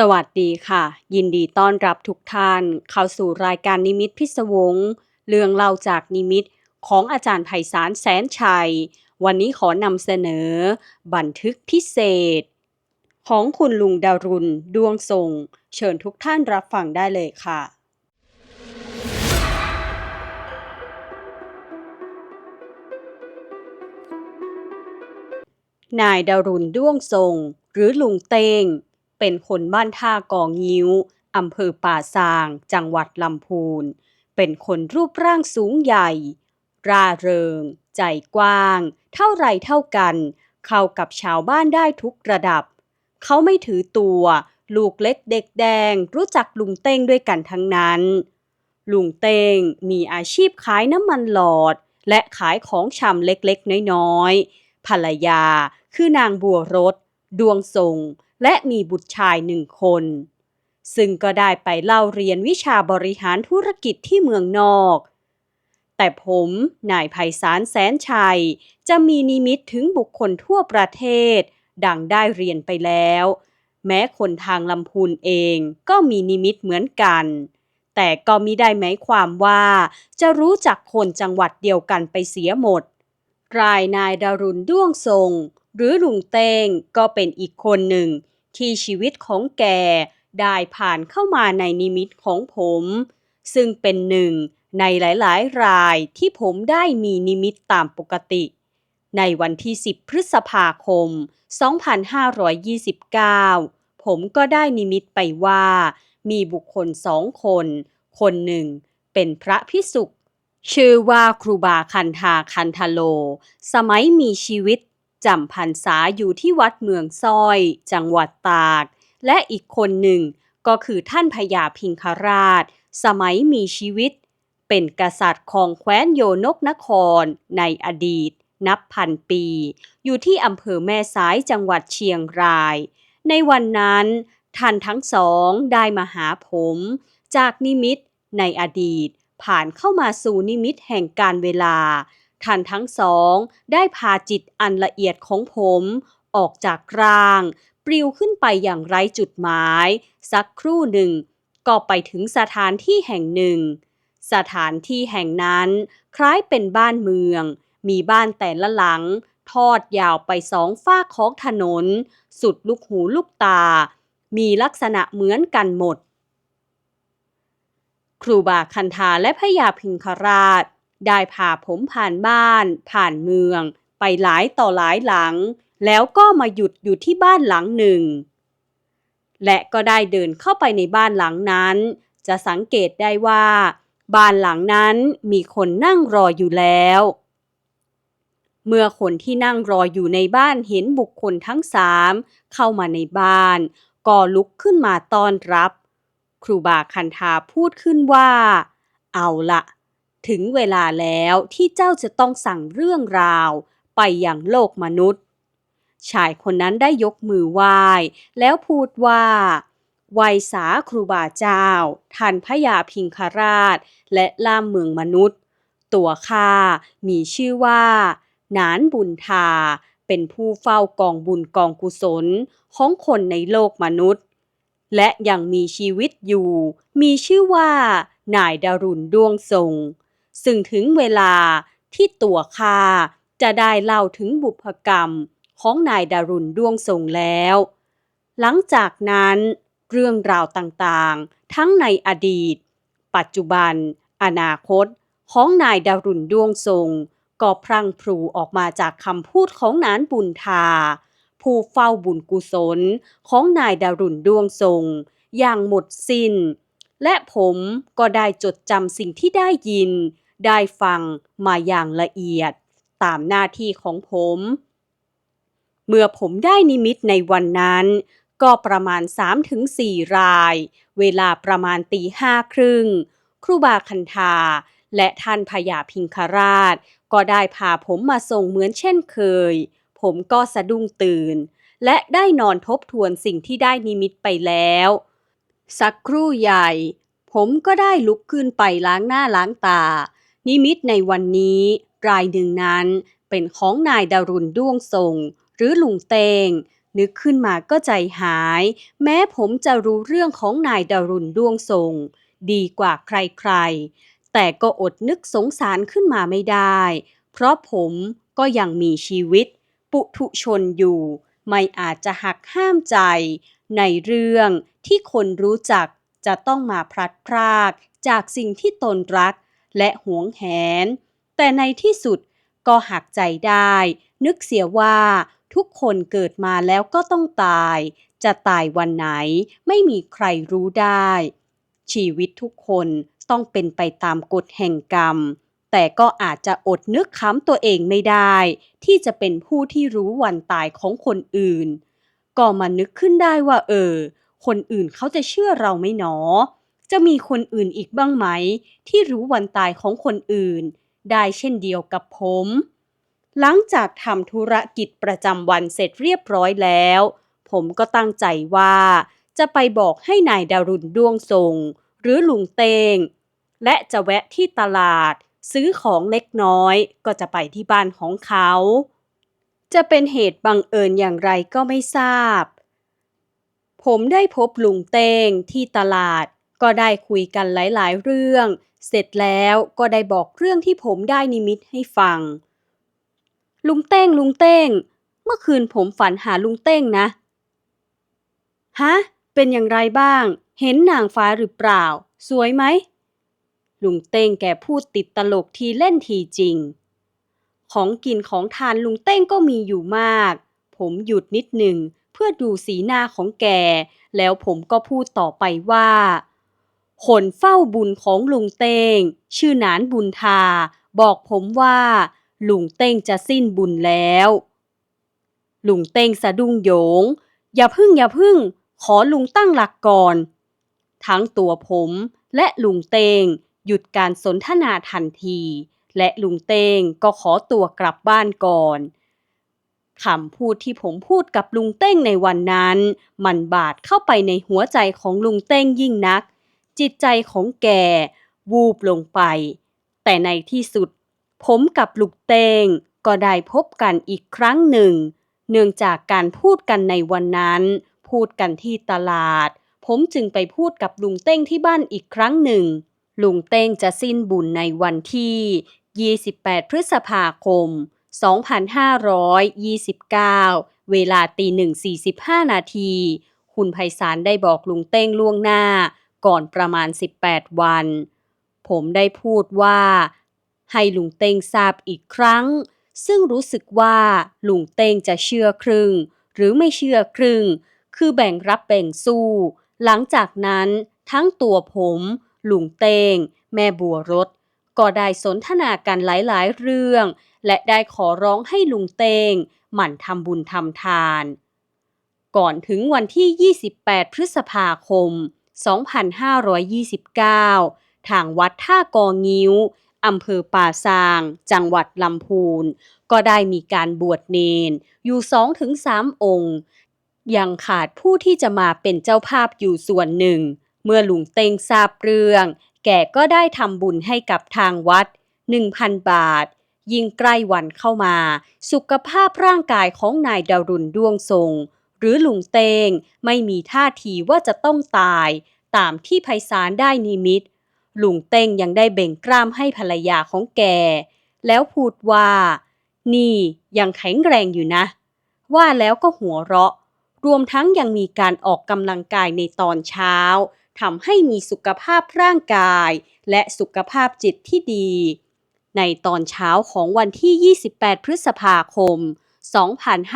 สวัสดีค่ะ ยินดีต้อนรับทุกท่าน เข้าสู่รายการนิมิตพิศวงเรื่องเล่าจากนิมิตของอาจารย์ไพศาลแสนชัย วันนี้ขอนำเสนอ บันทึกพิเศษ ของคุณลุงดารุณดวงทรง เชิญทุกท่านรับฟังได้เลยค่ะ นายดารุณด้วงทรง หรือลุงเตง เป็นคนบ้านท่ากองงิ้วอำเภอป่าซาง จังหวัดลำพูน เป็นคนรูปร่างสูงใหญ่ ร่าเริง ใจกว้าง เท่าไรเท่ากัน เข้ากับชาวบ้านได้ทุกระดับ เขาไม่ถือตัว ลูกเล็กเด็กแดง รู้จักลุงเต้งด้วยกันทั้งนั้น ลุงเต้งมีอาชีพขายน้ำมันหลอด และขายของชำเล็กๆ น้อยๆ ภรรยาคือนางบัวรถ ดวงทรง และมีบุตรชายหนึ่งคน ซึ่งก็ได้ไปเล่าเรียนวิชาบริหารธุรกิจที่เมืองนอก แต่ผมนายไพศาลแสนชัย จะมีนิมิตถึงบุคคลทั่วประเทศ ดังได้เรียนไปแล้ว แม้คนทางลำพูนเองก็มีนิมิตเหมือนกันแต่ก็มิได้หมายความว่าจะรู้จักคนจังหวัดเดียวกันไปเสียหมด รายนายดารุณด้วงทรง หรือลุงเตงก็เป็นอีกคนหนึ่ง ที่ชีวิตของแกได้ผ่านเข้ามาในนิมิตของผม ซึ่งเป็นหนึ่งในหลายๆ รายที่ผมได้มีนิมิตตามปกติ ในวันที่ 10 พฤษภาคม 2529 ผมก็ได้นิมิตไปว่า มีบุคคลสองคน คนหนึ่งเป็นพระพิสุกชื่อว่าครูบาคันธาคันทโล สมัยมีชีวิต จำพรรษาอยู่ที่วัดเมืองซอย จังหวัดตาก และอีกคนหนึ่งก็คือท่านพญาพิงคราช สมัยมีชีวิต เป็นกษัตริย์ของแคว้นโยนกนครในอดีต นับพันปี อยู่ที่อำเภอแม่สายจังหวัดเชียงราย ในวันนั้นท่านทั้งสองได้มาหาผม จากนิมิตในอดีตผ่านเข้ามาสู่นิมิตแห่งการเวลา ท่านทั้งสอง ได้พาจิตอันละเอียดของผม ออกจากร่าง ปลิวขึ้นไปอย่างไร้จุดหมาย สักครู่หนึ่ง ก็ไปถึงสถานที่แห่งหนึ่ง สถานที่แห่งนั้น คล้ายเป็นบ้านเมือง มีบ้านแต่ละหลัง ทอดยาวไปสองฝ้าของถนน สุดลูกหูลูกตา มีลักษณะเหมือนกันหมด ครูบาคันธาและพญาพิงคราช ได้พาผมผ่านบ้าน ผ่านเมือง ไปหลายต่อหลายหลัง แล้วก็มาหยุดอยู่ที่บ้านหลังหนึ่ง และก็ได้เดินเข้าไปในบ้านหลังนั้น จะสังเกตได้ว่า บ้านหลังนั้นมีคนนั่งรออยู่แล้ว เมื่อคนที่นั่งรออยู่ในบ้านเห็นบุคคลทั้งสามเข้ามาในบ้าน ก็ลุกขึ้นมาต้อนรับ ครูบาคันธาพูดขึ้นว่า เอาละ ถึงเวลาแล้วที่เจ้าจะต้องสั่งเรื่องราวไปยังโลกมนุษย์ ชายคนนั้นได้ยกมือไหว้ แล้วพูดว่าไวยสาครูบาเจ้า ท่านพญาพิงคราช และล่ามเมืองมนุษย์ ตัวข้ามีชื่อว่า นานบุญทา เป็นผู้เฝ้ากองบุญกองกุศลของคนในโลกมนุษย์ และยังมีชีวิตอยู่ มีชื่อว่า นายดารุณดวงทรง ซึ่งถึงเวลาที่ตัวข้าจะได้เล่าถึงบุพกรรมของนายดารุณดวงทรงแล้ว หลังจากนั้นเรื่องราวต่างๆ ทั้งในอดีต ปัจจุบัน อนาคต ของนายดารุณดวงทรง ก็พรั่งพรูออกมาจากคำพูดของนานบุญทา ผู้เฝ้าบุญกุศลของนายดารุณดวงทรง อย่างหมดสิ้น และผมก็ได้จดจำสิ่งที่ได้ยิน ได้ฟังมาอย่างละเอียดตามหน้าที่ของผม เมื่อผมได้นิมิตในวันนั้น ก็ประมาณ 3-4 ราย เวลาประมาณตีห้าครึ่ง ครูบาคันธาและท่านพญาพิงคราช ก็ได้พาผมมาส่งเหมือนเช่นเคย ผมก็สะดุ้งตื่น และได้นอนทบทวนสิ่งที่ได้นิมิตไปแล้ว สักครู่ใหญ่ ผมก็ได้ลุกขึ้นไปล้างหน้าล้างตา นิมิตในวันนี้ รายหนึ่งนั้นเป็นของนายดารุณด้วงทรง หรือลุงเตง นึกขึ้นมาก็ใจหาย แม้ผมจะรู้เรื่องของนายดารุณดวงทรง ดีกว่าใครๆ แต่ก็อดนึกสงสารขึ้นมาไม่ได้ เพราะผมก็ยังมีชีวิต ปุถุชนอยู่ ไม่อาจจะหักห้ามใจ ในเรื่องที่คนรู้จักจะต้องมาพลัดพรากจากสิ่งที่ตนรัก และหวงแหน แต่ในที่สุดก็หักใจได้ นึกเสียว่าทุกคนเกิดมาแล้วก็ต้องตาย จะตายวันไหนไม่มีใครรู้ได้ ชีวิตทุกคนต้องเป็นไปตามกฎแห่งกรรม แต่ก็อาจจะอดนึกค้ำตัวเองไม่ได้ ที่จะเป็นผู้ที่รู้วันตายของคนอื่น ก็มานึกขึ้นได้ว่า เออ คนอื่นเขาจะเชื่อเราไหมหนอ จะมีคนอื่นอีกบ้างไหม ที่รู้วันตายของคนอื่น ได้เช่นเดียวกับผม หลังจากทำธุรกิจประจำวันเสร็จเรียบร้อยแล้ว ผมก็ตั้งใจว่า จะไปบอกให้นายดารุณดวงทรง หรือลุงเตง และจะแวะที่ตลาด ซื้อของเล็กน้อยก็จะไปที่บ้านของเขา จะเป็นเหตุบังเอิญอย่างไรก็ไม่ทราบผมได้พบลุงเตงที่ตลาด ก็ได้คุยกันหลายๆ เรื่อง เสร็จแล้วก็ได้บอกเรื่องที่ผมได้นิมิตให้ฟัง ลุงเต้งลุงเต้ง เมื่อคืนผมฝันหาลุงเต้งนะ ฮะ เป็นอย่างไรบ้าง เห็นนางฟ้าหรือเปล่า สวยไหม ลุงเต้งแกพูดติดตลกทีเล่นทีจริง ของกินของทานลุงเต้งก็มีอยู่มาก ผมหยุดนิดหนึ่งเพื่อดูสีหน้าของแก แล้วผมก็พูดต่อไปว่า คนเฝ้าบุญของลุงเต้ง ชื่อหนานบุญทา บอกผมว่าลุงเต้งจะสิ้นบุญแล้ว ลุงเต้งสะดุ้งโยง อย่าพึ่งอย่าพึ่ง ขอลุงตั้งหลักก่อน ทั้งตัวผมและลุงเตงหยุดการสนทนาทันที และลุงเตงก็ขอตัวกลับบ้านก่อนคำพูดที่ผมพูดกับลุงเต้งในวันนั้น มันบาดเข้าไปในหัวใจของลุงเต้งยิ่งนัก จิตใจของแกวูบลงไป แต่ในที่สุด ผมกับลุงเตงก็ได้พบกันอีกครั้งหนึ่ง เนื่องจากการพูดกันในวันนั้น พูดกันที่ตลาด ผมจึงไปพูดกับลุงเต้งที่บ้านอีกครั้งหนึ่ง ลุงเต้งจะสิ้นบุญในวันที่ 28 พฤษภาคม 2529 เวลาตีหนึ่ง45 นาที คุณไพศาลได้บอกลุงเต้งล่วงหน้า ก่อนประมาณ 18 วัน ผมได้พูดว่า ให้ลุงเต้งทราบอีกครั้ง ซึ่งรู้สึกว่าลุงเต้งจะเชื่อครึ่ง หรือไม่เชื่อครึ่ง คือแบ่งรับแบ่งสู้ หลังจากนั้นทั้งตัวผมลุงเต้ง แม่บัวรถ ก็ได้สนทนากันหลายๆ เรื่อง และได้ขอร้องให้ลุงเต้ง หมั่นทำบุญทำทาน ก่อนถึงวันที่ 28 พฤษภาคม 2529 ทางวัดท่ากองิ้วอำเภอป่าซาง จังหวัดลำพูน ก็ได้มีการบวชเนน อยู่2-3องค์ ยังขาดผู้ที่จะมาเป็นเจ้าภาพอยู่ส่วนหนึ่ง เมื่อลุงเต็งทราบเรื่อง แกก็ได้ทำบุญให้กับทางวัด 1,000 บาท ยิ่งใกล้วันเข้ามา สุขภาพร่างกายของนายดารุณดวงทรง หรือลุงเตง ไม่มีท่าทีว่าจะต้องตาย ตามที่ไพศาลได้นิมิต ลุงเต้งยังได้เบ่งกล้ามให้ภรรยาของแก แล้วพูดว่า นี่ยังแข็งแรงอยู่นะ ว่าแล้วก็หัวเราะ รวมทั้งยังมีการออกกำลังกายในตอนเช้าทำให้มีสุขภาพร่างกาย และสุขภาพจิตที่ดี ในตอนเช้าของวันที่ 28 พฤษภาคม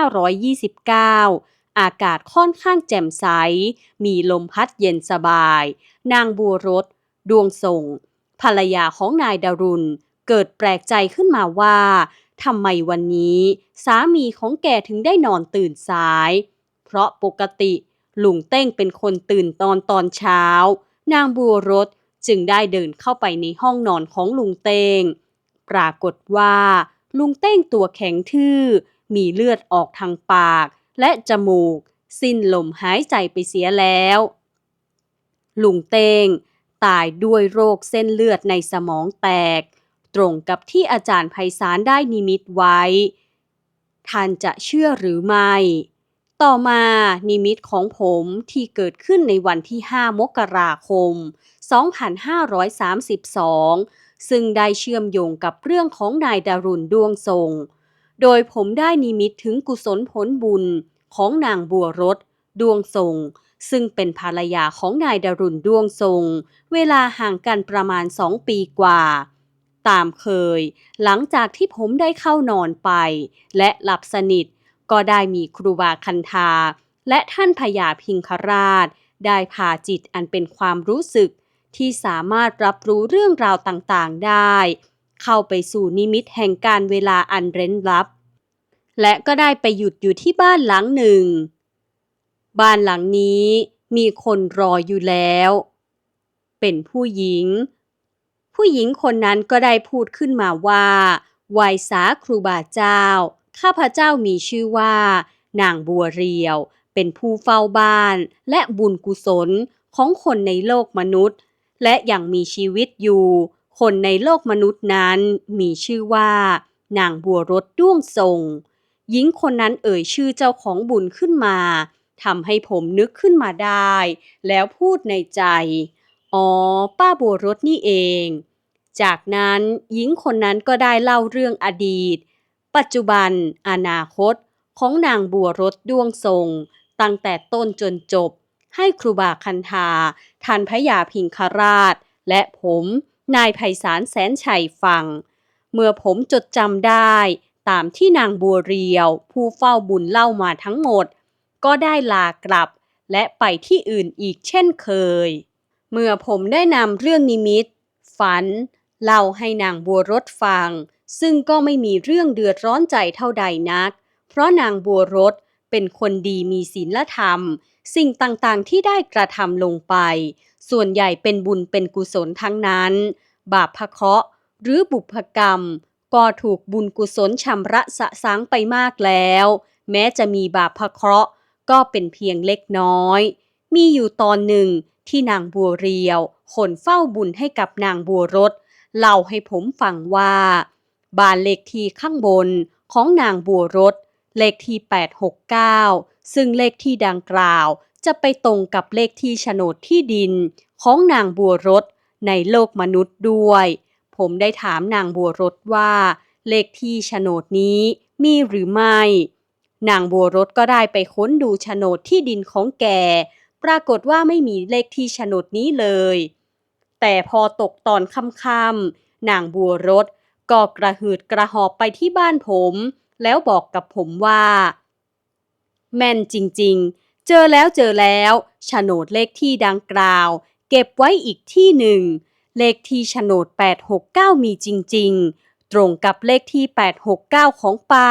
2529 อากาศค่อนข้างแจ่มใส มีลมพัดเย็นสบาย นางบัวรถ ดวงส่ง ภรรยาของนายดารุณ เกิดแปลกใจขึ้นมาว่าทำไมวันนี้ สามีของแกถึงได้นอนตื่นสาย เพราะปกติลุงเต้งเป็นคนตื่นตอนตอนเช้า นางบัวรถจึงได้เดินเข้าไปในห้องนอนของลุงเต้ง ปรากฏว่า ลุงเต้งตัวแข็งทื่อ มีเลือดออกทางปาก และจมูก สิ้นลมหายใจไปเสียแล้ว ลุงเตงตายด้วยโรคเส้นเลือดในสมองแตก ตรงกับที่อาจารย์ไพศาลได้นิมิตไว้ ท่านจะเชื่อหรือไม่ ต่อมานิมิตของผมที่เกิดขึ้นในวันที่ 5 มกราคม 2532 ซึ่งได้เชื่อมโยงกับเรื่องของนายดารุณดวงทรง โดยผมได้นิมิตถึงกุศลผลบุญ ของนางบัวรถดวงทรง ซึ่งเป็นภรรยาของนายดารุณดวงทรง เวลาห่างกันประมาณสองปีกว่า ตามเคย หลังจากที่ผมได้เข้านอนไป และหลับสนิท ก็ได้มีครูบาคันธา และท่านพญาพิงคราช ได้พาจิตอันเป็นความรู้สึก ที่สามารถรับรู้เรื่องราวต่างๆได้ เข้าไปสู่นิมิตแห่งการเวลาอันเร้นลับ และก็ได้ไปหยุดอยู่ที่บ้านหลังหนึ่ง บ้านหลังนี้มีคนรออยู่แล้ว เป็นผู้หญิง ผู้หญิงคนนั้นก็ได้พูดขึ้นมาว่าไหวสาครูบาเจ้า ข้าพเจ้ามีชื่อว่า นางบัวเรียว เป็นผู้เฝ้าบ้านและบุญกุศลของคนในโลกมนุษย์ และยังมีชีวิตอยู่ คนในโลกมนุษย์นั้นมีชื่อว่า นางบัวรถด้วงทรง หญิงคนนั้นเอ่ยชื่อเจ้าของบุญขึ้นมาทำให้ผมนึกขึ้นมาได้ แล้วพูดในใจ อ๋อ ป้าบัวรถนี่เอง จากนั้นหญิงคนนั้นก็ได้เล่าเรื่องอดีต ปัจจุบัน อนาคต ของนางบัวรถด้วงทรง ตั้งแต่ต้นจนจบ ให้ครูบาคันธาท่านพยาพิงคราช และผม นายไพศาลแสนชัยฟัง เมื่อผมจดจำได้ ตามที่นางบัวเรียว ผู้เฝ้าบุญเล่ามาทั้งหมด ก็ได้ลากลับและไปที่อื่นอีกเช่นเคย เมื่อผมได้นำเรื่องนิมิต ฝัน เล่าให้นางบัวรถฟัง ซึ่งก็ไม่มีเรื่องเดือดร้อนใจเท่าใดนัก เพราะนางบัวรถเป็นคนดีมีศีลธรรม สิ่งต่างๆที่ได้กระทำลงไป ส่วนใหญ่เป็นบุญเป็นกุศลทั้งนั้น บาปพะเคราะห์หรือบุพกรรม ก็ถูกบุญกุศลชำระสะสางไปมากแล้ว แม้จะมีบาปพะเคราะห์ก็เป็นเพียงเล็กน้อย มีอยู่ตอนหนึ่งที่นางบัวเรียวคนเฝ้าบุญให้กับนางบัวรถเล่าให้ผมฟังว่า บ้านเลขที่ข้างบนของนางบัวรถเลขที่ 869 ซึ่งเลขที่ดังกล่าวจะไปตรงกับเลขที่โฉนดที่ดินของนางบัวรถในโลกมนุษย์ด้วย ผมได้ถามนางบัวรถว่า เลขที่โฉนดนี้มีหรือไม่ นางบัวรถก็ได้ไปค้นดูโฉนดที่ดินของแก ปรากฏว่าไม่มีเลขที่โฉนดนี้เลย แต่พอตกตอนค่ำๆนางบัวรถก็กระหืดกระหอบไปที่บ้านผม แล้วบอกกับผมว่า แม่นจริงๆ เจอแล้วเจอแล้วโฉนดเลขที่ดังกล่าว เก็บไว้อีกที่หนึ่ง เลขที่โฉนด 869 มีจริง ๆ ตรงกับเลขที่ 869 ของป้า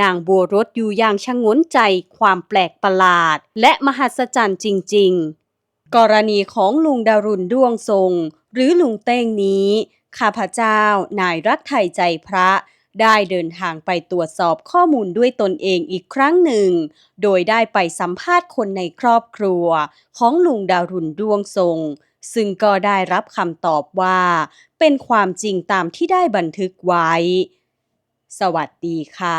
นางบัวรถอยู่อย่างชะงนใจความแปลกประหลาด และมหัศจรรย์จริง ๆ กรณีของลุงดารุณด้วงทรง หรือลุงเต้งนี้ ข้าพเจ้านายรักไทยใจพระได้เดินทางไปตรวจสอบข้อมูลด้วยตนเองอีกครั้งหนึ่ง โดยได้ไปสัมภาษณ์คนในครอบครัว ของลุงดารุณด้วงทรง ซึ่งก็ได้รับคำตอบว่า เป็นความจริงตามที่ได้บันทึกไว้ สวัสดีค่ะ